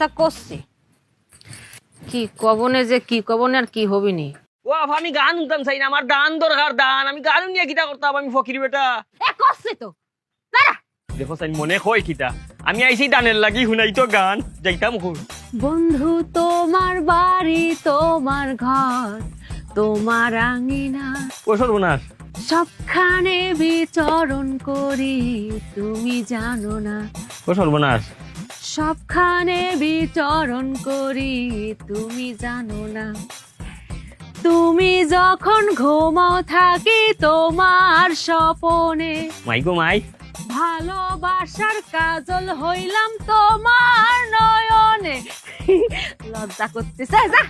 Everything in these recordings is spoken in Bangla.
জিজ্ঞাসা করছি। কি কবনে যে কি কবনে আর কি হবিনি ও আমি গান শুনতাম চাই না আমার দান দরকার দান। আমি গান নিয়ে কিতা করতাম আমি ফকির বেটা। এ করছি তো। দাঁড়া। দেখো চাই মনে কিতা। আমি আইছি দানের লাগি শুনাই তো গান। যাইতাম কই বন্ধু তোমার বাড়ি তোমার ঘর তোমার আঙিনা। ও সর্বনাশ। সবখানে বিচরণ করি তুমি জানো না। ও সর্বনাশ। সবখানে বিচরণ করি তুমি জানো না। তুমি যখন ঘুমাও থাকি তোমার স্বপনে। মাই গো মাই। ভালোবাসার কাজল হইলাম তোমার নয়নে। লজ্জা করতেছে যা।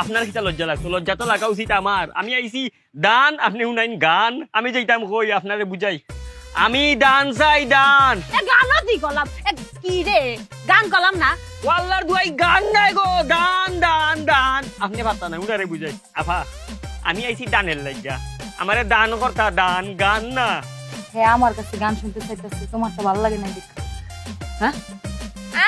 আপনার কিতা লজ্জা লাগতো লজ্জা তো লাগা উচিত আমার। আমি আইছি দান আপনি শুনাইন গান। আমি যাইতাম কই আপনারে বুঝাই। আমি দান চাই দান এ গানও দি গলাম এ কি রে? গান গলাম না। ওয়াল্লার দুয়াই গান নাই গো দান দান দান আপনি পারতা না উনারে বুঝাই। আফা আমি আইছি দানের লাগিয়া আমারে দান করতা দান গান না। হ্যাঁ আমার কাছে গান শুনতে চাইতেছে তোমার তো ভালো লাগে না দেখ হ্যাঁ?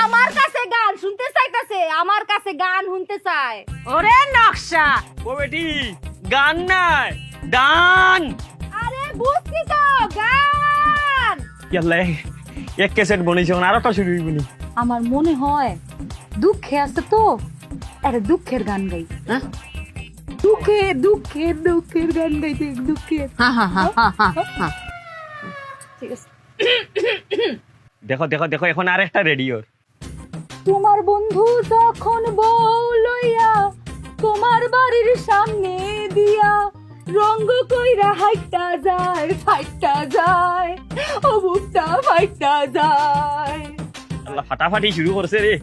আমার কাছে গান শুনতে চাইতেছে আমার কাছে গান শুনতে চায়। ওরে নকশা। ও বেটি গান নাই দান আরে বুঝছি তো গান ইয়াল্লা এক ক্যাসেট বনেছে আর একটা শুরু হইব নি। আমার মনে হয় দুঃখে আছে তো। আরে দুঃখের গান গাই। হ্যাঁ? দুঃখে দুঃখের দুঃখের গান গাইতে ঠিক আছে। দেখো দেখো দেখো এখন আর একটা রেডিওর তোমার বন্ধু যখন বউ লইয়া তোমার বাড়ির সামনে দিয়া রঙ্গ কইরা হাইটা যায় ফাইটা যায় ও বুকটা ফাইটা যায়। আল্লাহ ফাটাফাটি শুরু করছে রে।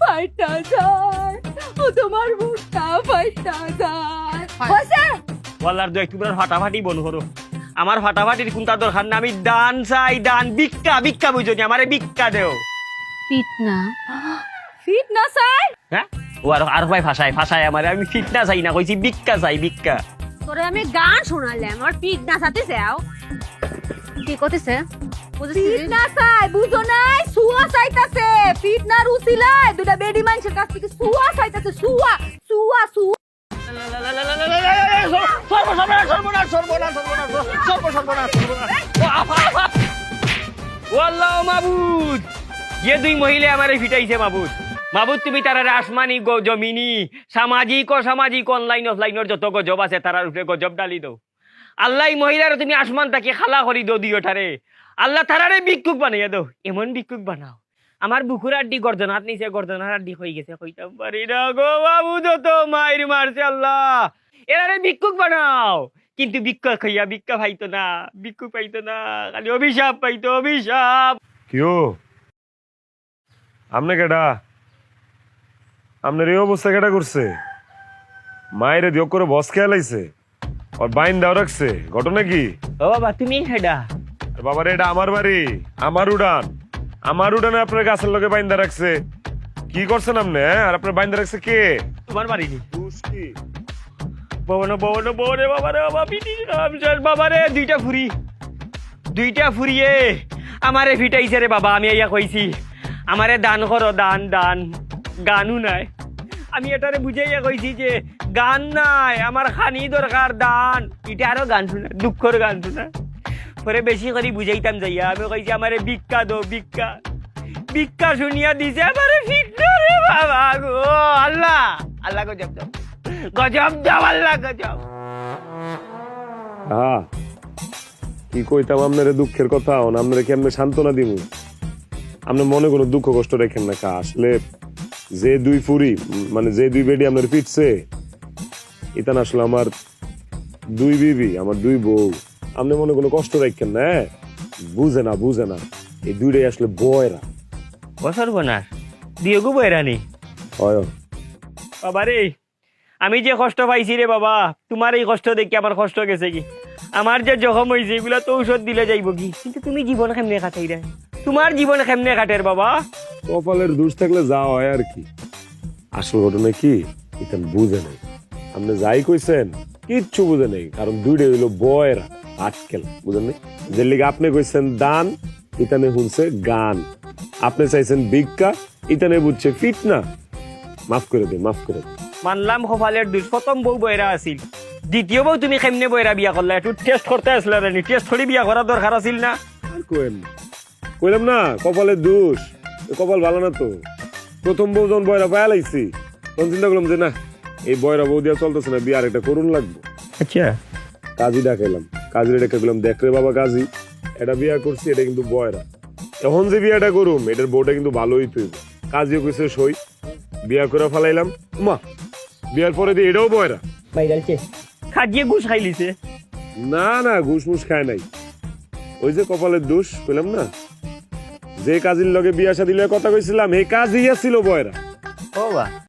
ফাইটা যায় ও তোমার বুকটা ফাইটা যায়। হইছে ওয়াল্লার দু একটু ফাটাফাটি বন করো আমার ফাটাফাটির কোনটা দরকার না আমি দান চাই দান ভিক্ষা ভিক্ষা বুঝো নি আমারে ভিক্ষা দেও। পিট না ফিট না চাই? হ্যাঁ? ও আর আর ভাই ভাষায় ভাষায় আমারে। আমি ফিটনা চাই না কইছি ভিক্ষা চাই ভিক্ষা। তোরে আমি গান শোনালাম আমার পিট না সাথে যাও। কি করতেছে? ফিট না চাই বুঝো নাই? সুয়া চাইতাছে। ফিট না রুচিলায় দুটা বেডি মানুষের কাছ থেকে সুয়া চাইতাছে সুয়া সুয়া সুয়া। সর্বনাশ সর্বনাশ সর্বনাশ সর্বনাশ সর্বনাশ সর্বনাশ ও আফা আফা মাবুদ যে দুই মহিলা আমারে ফিটাইছে মাবুদ। মাবুদ তুমি তারার আসমানি জমিনি। সামাজিক ও সামাজিক অনলাইন অফলাইনের যত গজব আছে তারার উপরে গজব ডালি দাও। আল্লাহ মহিলার তুমি আসমান তাকে খালা করি দো দিও তারে আল্লাহ তারারে ভিক্ষুক বানাইয়া দাও। এমন ভিক্ষুক বানাও। আমার বুকুর আড্ডি গর্জনাত নিচে গর্জনার আড্ডি হয়ে গেছে, কইতাম পারি না গো বাবু, যত মায়ের মারছে আল্লাহ। এরারে ভিক্ষুক বানাও। কিন্তু ভিক্ষা খাইয়া ভিক্ষা পাইতো না ভিক্ষুক পাইতো না, খালি অভিশাপ পাইতো, অভিশাপ। কিও? আমনে কেডা? আপনার এই অবস্থা কেডা করছে? মায়ের দিও করে বস খেয়াল আইছে। ওর বাইন দাও রাখছে। ঘটনা কি? ও বাবা তুমি হেডা? আর বাবার এটা আমার বাড়ি। আমার উড়ান। আমার উড়ানে আপনার গাছের লগে বাইন্দা রাখছে। কি করছেন আপনি হ্যাঁ? আর আপনার বাইন বাইন্দা রাখছে কে? তোমার বাড়ি নি কি ববন ববন ববনে বাবা রে বাবা পিটি বাবা রে। দুইটা ফুরি। দুইটা ফুরিয়ে আমারে ফিটাইছে রে বাবা আমি ইয়া কইছি। আমারে দান করো দান দান। গানও নাই। আমি এটারে বুঝাইয়া কইছি যে, গান নাই, আমার খানি দরকার দান। এটা আরও গান শোনা দুঃখর গান শোনা। পরে বেশি করে বুঝাইতাম যাইয়া। আমি কইছি, আমারে ভিক্ষা দো ভিক্ষা। ভিক্ষা শুনিয়া দিছে, আমারে ফিটনা রে বাবা গো, আল্লাহ। আল্লাহ গজব দাও। গজব দাও, আল্লাহ গজব। হ্যাঁ কি কইতাম আপনার দুঃখের কথা? আপনারা কেমনে সান্ত্বনা দিব আপনি মনে কোনো দুঃখ কষ্ট রেখেন না কা? আসলে যে দুই ফুরি মানে যে দুই বেডি আপনার পিটছে এটা না আসলে আমার দুই বিবি আমার দুই বউ। আপনি মনে কোনো কষ্ট রাখেন না হ্যাঁ? বুঝে না বুঝে না। এই দুইটাই আসলে বয়রা। বছর বোনার। দিয়েগু বৈরানি হয় বাবা রে আমি যে কষ্ট পাইছি রে বাবা তোমার এই কষ্ট দেখি আমার কষ্ট গেছে কি? আমার যে জখম হয়েছে এগুলা তো ঔষধ দিলে যাইব কি? কিন্তু তুমি জীবন কেমনে কাটাই রে তোমার জীবন কেমনে কাটের বাবা? কপালের দোষ থাকলে যা হয় আর কি। আসল ঘটনা কি? এটা বুঝে নেই। আপনি যাই কইছেন কিচ্ছু বুঝে নেই কারণ দুইটা হইল বয়রা আটকেল বুঝেন নাই? যে লিগে আপনি কইছেন দান ইতানে শুনছে গান। আপনি চাইছেন ভিক্ষা ইতানে বুঝছে ফিটনা। মাফ করে দে মাফ করে দে মানলাম কপালের দুষ প্রথম বউ বয়রা আছিল। দ্বিতীয় বউ তুমি কেমনে বয়রা বিয়া করলা? একটু টেস্ট করতে আসলে টেস্ট করে বিয়া করার দরকার আছিল না? আর কোয়েন। কইলাম না কপালের দোষ। কপাল ভালো না তো? প্রথম বউ যখন বয়রা পায়া লাইছি তখন চিন্তা করলাম যে না এই বয়রা বউ দিয়া চলতেছে না বিয়ে আর একটা করুন লাগবো। আচ্ছা। কাজী ডাকাইলাম কাজী ডেকে গেলাম দেখ রে বাবা কাজী এটা বিয়া করছি এটা কিন্তু বয়রা। এখন যে বিয়াটা করুম এটার বউটা কিন্তু ভালোই তুই কাজীও কইছে সই। বিয়া করে ফেলাইলাম মা বিয়ার পরে দিয়ে এটাও বয়রা। খাজিয়ে ঘুষ খাইলিছে। না না ঘুষ মুস খায় নাই। ওই যে কপালের দোষ কইলাম না যে কাজীর লগে বিয়া শাদির লগে কথা কইছিলাম এই কাজই ছিল বয়রা। ও বা।